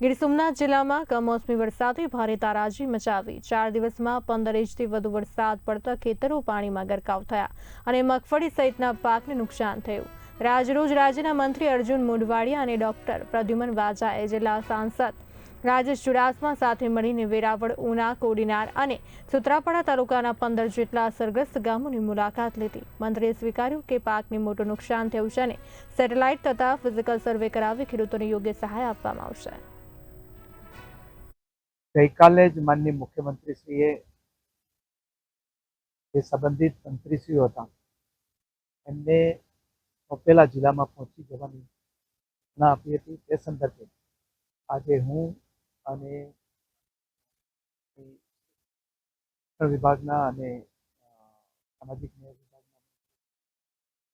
ગીર સોમનાથ જિલ્લામાં કમોસમી વરસાદે ભારે તારાજી મચાવી. ચાર દિવસમાં પંદર ઇંચથી વધુ વરસાદ પડતા ખેતરો પાણીમાં ગરકાવ થયા અને મગફળી સહિતના પાકને નુકસાન થયું. રાજરોજ રાજ્યના મંત્રી અર્જુન મોઢવાડિયા અને ડોક્ટર પ્રદ્યુમન વાજાએ જિલ્લા સાંસદ રાજેશ ચુડાસમા સાથે મળીને વેરાવળ, ઉના, કોડીનાર અને સુત્રાપાડા તાલુકાના પંદર જેટલા અસરગ્રસ્ત ગામોની મુલાકાત લીધી. મંત્રીએ સ્વીકાર્યું કે પાકને મોટું નુકસાન થયું છે અને સેટેલાઇટ તથા ફિઝિકલ સર્વે કરાવી ખેડૂતોને યોગ્ય સહાય આપવામાં આવશે. ગઈકાલે જ માનનીય મુખ્યમંત્રીશ્રીએ જે સંબંધિત મંત્રીશ્રીઓ હતા, એમને સોંપેલા જિલ્લામાં પહોંચી જવાની સૂચના આપી હતી. તે સંદર્ભે આજે હું અને વિભાગના અને સામાજિક ન્યાય વિભાગના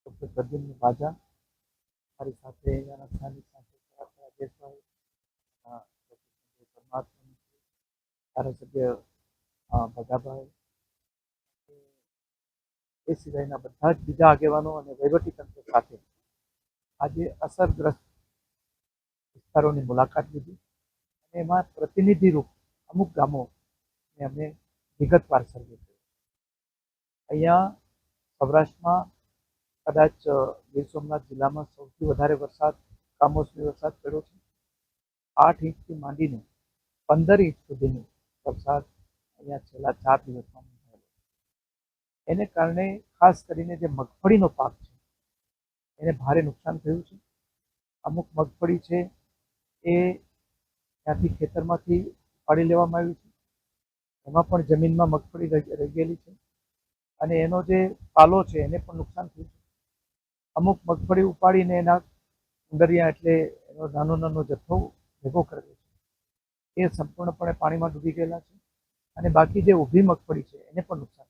ડૉક્ટર પ્રદ્યુમ્ન બાજા, મારી સાથે અહીંયાના સ્થાનિક સાંસદ પરમાર ધારાસભ્ય ભગાભાઈ, એ સિવાયના બધા જ બીજા આગેવાનો અને વહીવટીતંત્ર સાથે આજે અસરગ્રસ્ત વિસ્તારોની મુલાકાત લીધી અને એમાં પ્રતિનિધિરૂપ અમુક ગામોને અમે વિગતવાર સર્વે કર્યો. અહીંયા સૌરાષ્ટ્રમાં કદાચ ગીર સોમનાથ જિલ્લામાં સૌથી વધારે વરસાદ, કામોસમી વરસાદ પડ્યો છે. આઠ ઇંચથી માંડીને પંદર ઇંચ સુધીનો વરસાદ અહીંયા છેલ્લા ચાર દિવસમાં નોંધાયેલો એને કારણે ખાસ કરીને જે મગફળીનો પાક છે, એને ભારે નુકસાન થયું છે. અમુક મગફળી છે, એ ત્યાંથી ખેતરમાંથી ઉપાડી લેવામાં આવી છે. એમાં પણ જમીનમાં મગફળી રહી ગયેલી છે. અને એનો જે પાલો છે, એને પણ નુકસાન થયું છે. અમુક મગફળી ઉપાડીને એના ઉંદરિયા એટલે એનો નાનો નાનો જથ્થો ભેગો કરે છે. એ સંપૂર્ણપણે પાણીમાં ડૂબી ગયેલા છે અને બાકી જે ઊભી મગફળી છે એને પણ નુકસાન